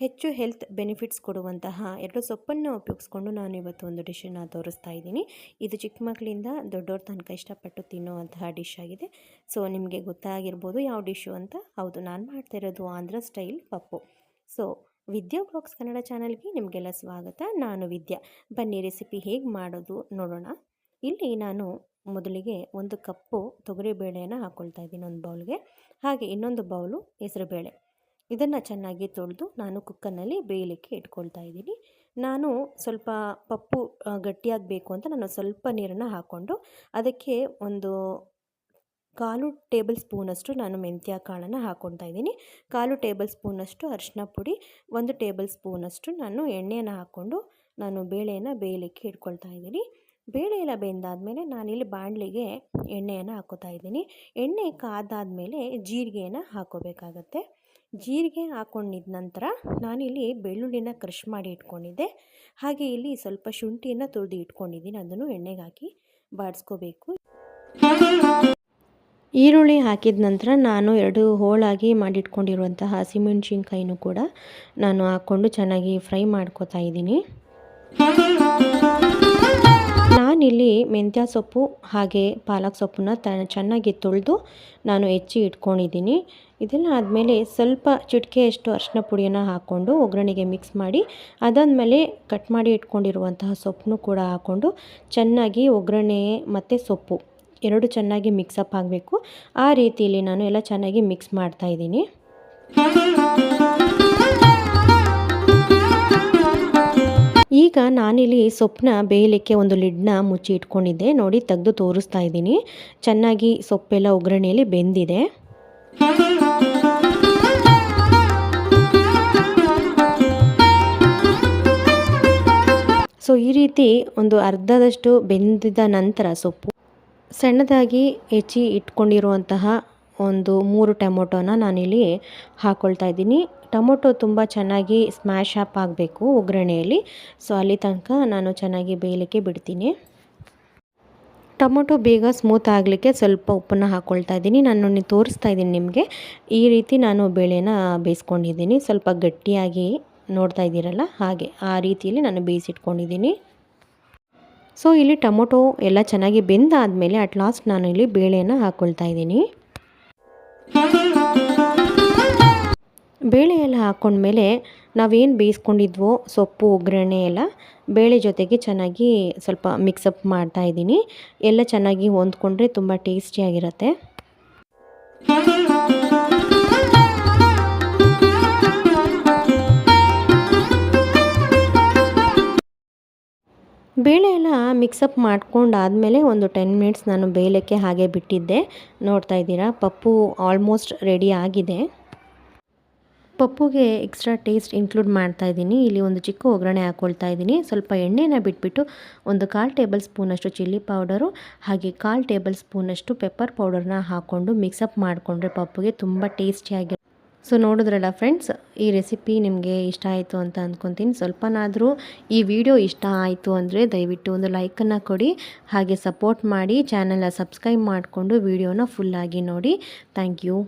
ಹೆಚ್ಚು health benefits ಕೊಡುವಂತಹ ಎರಡು ಸೊಪ್ಪನ್ನು ಉಪಯೋಗಿಸ್ಕೊಂಡು ನಾನು ಇವತ್ತು ಒಂದು ಡಿಶನ್ನು ತೋರಿಸ್ತಾ ಇದ್ದೀನಿ. ಇದು ಚಿಕ್ಕ ಮಕ್ಕಳಿಂದ ದೊಡ್ಡವ್ರ ತನಕ ಇಷ್ಟಪಟ್ಟು ತಿನ್ನುವಂತಹ ಡಿಶ್ ಆಗಿದೆ. ಸೊ, ನಿಮಗೆ ಗೊತ್ತಾಗಿರ್ಬೋದು ಯಾವ ಡಿಶ್ಶು ಅಂತ. ಹೌದು, ನಾನು ಮಾಡ್ತಾ ಇರೋದು ಆಂಧ್ರ ಸ್ಟೈಲ್ ಪಪ್ಪು. ಸೊ, ವಿದ್ಯಾ ಬ್ಲಾಗ್ಸ್ ಕನ್ನಡ ಚಾನಲ್ಗೆ ನಿಮಗೆಲ್ಲ ಸ್ವಾಗತ. ನಾನು ವಿದ್ಯಾ. ಬನ್ನಿ, ರೆಸಿಪಿ ಹೇಗೆ ಮಾಡೋದು ನೋಡೋಣ. ಇಲ್ಲಿ ನಾನು ಮೊದಲಿಗೆ ಒಂದು ಕಪ್ಪು ತೊಗರಿಬೇಳೆಯನ್ನು ಹಾಕ್ಕೊಳ್ತಾ ಇದ್ದೀನಿ ಒಂದು ಬೌಲ್ಗೆ. ಹಾಗೆ ಇನ್ನೊಂದು ಬೌಲು ಹೆಸರುಬೇಳೆ. ಇದನ್ನು ಚೆನ್ನಾಗಿ ತೊಳೆದು ನಾನು ಕುಕ್ಕರ್ನಲ್ಲಿ ಬೇಯಲಿಕ್ಕೆ ಇಟ್ಕೊಳ್ತಾ ಇದ್ದೀನಿ. ನಾನು ಸ್ವಲ್ಪ ಪಪ್ಪು ಗಟ್ಟಿಯಾಗಬೇಕು ಅಂತ ನಾನು ಸ್ವಲ್ಪ ನೀರನ್ನು ಹಾಕ್ಕೊಂಡು ಅದಕ್ಕೆ ಒಂದು ಕಾಲು ಟೇಬಲ್ ಸ್ಪೂನಷ್ಟು ನಾನು ಮೆಂತ್ಯ ಕಾಳನ್ನು ಹಾಕ್ಕೊತಾ ಇದ್ದೀನಿ. ಕಾಲು ಟೇಬಲ್ ಸ್ಪೂನಷ್ಟು ಅರಿಶಿನ ಪುಡಿ, ಒಂದು ಟೇಬಲ್ ಸ್ಪೂನಷ್ಟು ನಾನು ಎಣ್ಣೆಯನ್ನು ಹಾಕ್ಕೊಂಡು ನಾನು ಬೇಳೆಯನ್ನು ಬೇಯಲಿಕ್ಕೆ ಇಟ್ಕೊಳ್ತಾ ಇದ್ದೀನಿ. ಬೇಳೆ ಎಲ್ಲ ಬೆಂದಾದಮೇಲೆ ನಾನಿಲ್ಲಿ ಬಾಣಲಿಗೆ ಎಣ್ಣೆಯನ್ನು ಹಾಕೋತಾ ಇದ್ದೀನಿ. ಎಣ್ಣೆ ಕಾದಾದ ಮೇಲೆ ಜೀರಿಗೆಯನ್ನು ಹಾಕೋಬೇಕಾಗತ್ತೆ ಜೀರಿಗೆ ಹಾಕ್ಕೊಂಡಿದ್ದ ನಂತರ ನಾನಿಲ್ಲಿ ಬೆಳ್ಳುಳ್ಳಿನ ಕ್ರಷ್ ಮಾಡಿ ಇಟ್ಕೊಂಡಿದ್ದೆ. ಹಾಗೆ ಇಲ್ಲಿ ಸ್ವಲ್ಪ ಶುಂಠಿಯನ್ನು ತುರಿದು ಇಟ್ಕೊಂಡಿದ್ದೀನಿ. ಅದನ್ನು ಎಣ್ಣೆಗೆ ಹಾಕಿ ಬಾಡಿಸ್ಕೋಬೇಕು. ಈರುಳ್ಳಿ ಹಾಕಿದ ನಂತರ ನಾನು ಎರಡು ಹೋಳಾಗಿ ಮಾಡಿಟ್ಕೊಂಡಿರುವಂತಹ ಹಸಿಮೆಣ್ಸಿನ್ಕಾಯಿನೂ ಕೂಡ ನಾನು ಹಾಕ್ಕೊಂಡು ಚೆನ್ನಾಗಿ ಫ್ರೈ ಮಾಡ್ಕೋತಾ ಇದ್ದೀನಿ. ನಾನಿಲ್ಲಿ ಮೆಂತ್ಯ ಸೊಪ್ಪು ಹಾಗೆ ಪಾಲಕ್ ಸೊಪ್ಪನ್ನ ತ ಚೆನ್ನಾಗಿ ತೊಳೆದು ನಾನು ಹೆಚ್ಚಿ ಇಟ್ಕೊಂಡಿದ್ದೀನಿ. ಇದೆಲ್ಲ ಆದಮೇಲೆ ಸ್ವಲ್ಪ ಚಿಟಿಕೆಯಷ್ಟು ಅರಿಶಿನ ಪುಡಿಯನ್ನು ಹಾಕ್ಕೊಂಡು ಒಗ್ಗರಣೆಗೆ ಮಿಕ್ಸ್ ಮಾಡಿ, ಅದಾದಮೇಲೆ ಕಟ್ ಮಾಡಿ ಇಟ್ಕೊಂಡಿರುವಂತಹ ಸೊಪ್ಪನ್ನು ಕೂಡ ಹಾಕ್ಕೊಂಡು ಚೆನ್ನಾಗಿ ಒಗ್ಗರಣೆ ಮತ್ತು ಸೊಪ್ಪು ಎರಡು ಚೆನ್ನಾಗಿ ಮಿಕ್ಸಪ್ ಆಗಬೇಕು. ಆ ರೀತಿಯಲ್ಲಿ ನಾನು ಎಲ್ಲ ಚೆನ್ನಾಗಿ ಮಿಕ್ಸ್ ಮಾಡ್ತಾಯಿದ್ದೀನಿ ನಾನಿಲ್ಲಿ ಸೊಪ್ಪನ್ನ ಬೇಯಲಿಕ್ಕೆ ಒಂದು ಲಿಡ್ನ ಮುಚ್ಚಿ ಇಟ್ಕೊಂಡಿದ್ದೆ. ನೋಡಿ, ತೆಗೆದು ತೋರಿಸ್ತಾ ಇದ್ದೀನಿ. ಚೆನ್ನಾಗಿ ಸೊಪ್ಪೆಲ್ಲ ಒಗ್ಗರಣೆಯಲ್ಲಿ ಬೆಂದಿದೆ. ಸೊ, ಈ ರೀತಿ ಒಂದು ಅರ್ಧದಷ್ಟು ಬೆಂದಿದ ನಂತರ ಸೊಪ್ಪು ಸಣ್ಣದಾಗಿ ಹೆಚ್ಚಿ ಇಟ್ಕೊಂಡಿರುವಂತಹ ಒಂದು ಮೂರು ಟೊಮೊಟೊನ ನಾನಿಲ್ಲಿ ಹಾಕ್ಕೊಳ್ತಾ ಇದ್ದೀನಿ. ಟೊಮೊಟೊ ತುಂಬ ಚೆನ್ನಾಗಿ ಸ್ಮ್ಯಾಶ್ ಅಪ್ ಆಗಬೇಕು ಒಗ್ಗರಣೆಯಲ್ಲಿ. ಸೊ ಅಲ್ಲಿ ತನಕ ನಾನು ಚೆನ್ನಾಗಿ ಬೇಯಲಿಕ್ಕೆ ಬಿಡ್ತೀನಿ. ಟೊಮೊಟೊ ಬೇಗ ಸ್ಮೂತ್ ಆಗಲಿಕ್ಕೆ ಸ್ವಲ್ಪ ಉಪ್ಪನ್ನು ಹಾಕ್ಕೊಳ್ತಾ ಇದ್ದೀನಿ. ನಾನು ತೋರಿಸ್ತಾ ಇದ್ದೀನಿ ನಿಮಗೆ. ಈ ರೀತಿ ನಾನು ಬೇಳೆನ ಬೇಯಿಸ್ಕೊಂಡಿದ್ದೀನಿ. ಸ್ವಲ್ಪ ಗಟ್ಟಿಯಾಗಿ ನೋಡ್ತಾ ಇದ್ದೀರಲ್ಲ? ಹಾಗೆ ಆ ರೀತಿಯಲ್ಲಿ ನಾನು ಬೇಯಿಸಿಟ್ಕೊಂಡಿದ್ದೀನಿ. ಸೊ ಇಲ್ಲಿ ಟೊಮೊಟೊ ಎಲ್ಲ ಚೆನ್ನಾಗಿ ಬೆಂದಾದಮೇಲೆ ಅಟ್ ಲಾಸ್ಟ್ ನಾನು ಇಲ್ಲಿ ಬೇಳೆಯನ್ನು ಹಾಕ್ಕೊಳ್ತಾ ಇದ್ದೀನಿ. ಬೇಳೆ ಎಲ್ಲ ಹಾಕ್ಕೊಂಡ್ಮೇಲೆ ನಾವೇನು ಬೇಯಿಸ್ಕೊಂಡಿದ್ವೋ ಸೊಪ್ಪು, ಒಗ್ಗರಣೆ ಎಲ್ಲ ಬೇಳೆ ಜೊತೆಗೆ ಚೆನ್ನಾಗಿ ಸ್ವಲ್ಪ ಮಿಕ್ಸಪ್ ಮಾಡ್ತಾ ಇದ್ದೀನಿ. ಎಲ್ಲ ಚೆನ್ನಾಗಿ ಹೊಂದ್ಕೊಂಡ್ರೆ ತುಂಬ ಟೇಸ್ಟಿಯಾಗಿರುತ್ತೆ ಬೇಳೆ ಎಲ್ಲ ಮಿಕ್ಸಪ್ ಮಾಡ್ಕೊಂಡಾದಮೇಲೆ ಒಂದು ಟೆನ್ ಮಿನಿಟ್ಸ್ ನಾನು ಬೇಯಲಿಕ್ಕೆ ಹಾಗೆ ಬಿಟ್ಟಿದ್ದೆ. ನೋಡ್ತಾ ಇದ್ದೀರಾ? ಪಪ್ಪು ಆಲ್ಮೋಸ್ಟ್ ರೆಡಿ ಆಗಿದೆ. ಪಪ್ಪುಗೆ ಎಕ್ಸ್ಟ್ರಾ ಟೇಸ್ಟ್ ಇನ್ಕ್ಲೂಡ್ ಮಾಡ್ತಾ ಇದ್ದೀನಿ. ಇಲ್ಲಿ ಒಂದು ಚಿಕ್ಕ ಒಗ್ಗರಣೆ ಹಾಕ್ಕೊಳ್ತಾ ಇದ್ದೀನಿ. ಸ್ವಲ್ಪ ಎಣ್ಣೆನ ಬಿಟ್ಬಿಟ್ಟು ಒಂದು ಕಾಲು ಟೇಬಲ್ ಸ್ಪೂನಷ್ಟು ಚಿಲ್ಲಿ ಪೌಡರು ಹಾಗೆ ಕಾಲು ಟೇಬಲ್ ಸ್ಪೂನಷ್ಟು ಪೆಪ್ಪರ್ ಪೌಡರ್ನ ಹಾಕ್ಕೊಂಡು ಮಿಕ್ಸಪ್ ಮಾಡಿಕೊಂಡ್ರೆ ಪಪ್ಪುಗೆ ತುಂಬ ಟೇಸ್ಟಿಯಾಗಿ ಸೊ ನೋಡಿದ್ರಲ್ಲ ಫ್ರೆಂಡ್ಸ್ ಈ ರೆಸಿಪಿ ನಿಮಗೆ ಇಷ್ಟ ಆಯಿತು ಅಂತ ಅಂದ್ಕೊತೀನಿ ಸ್ವಲ್ಪನಾದರೂ ಈ ವಿಡಿಯೋ ಇಷ್ಟ ಆಯಿತು ಅಂದರೆ ದಯವಿಟ್ಟು ಒಂದು ಲೈಕನ್ನು ಕೊಡಿ, ಹಾಗೆ ಸಪೋರ್ಟ್ ಮಾಡಿ ಚಾನಲ್ನ ಸಬ್ಸ್ಕ್ರೈಬ್ ಮಾಡಿಕೊಂಡು ವಿಡಿಯೋನ ಫುಲ್ಲಾಗಿ ನೋಡಿ. Thank you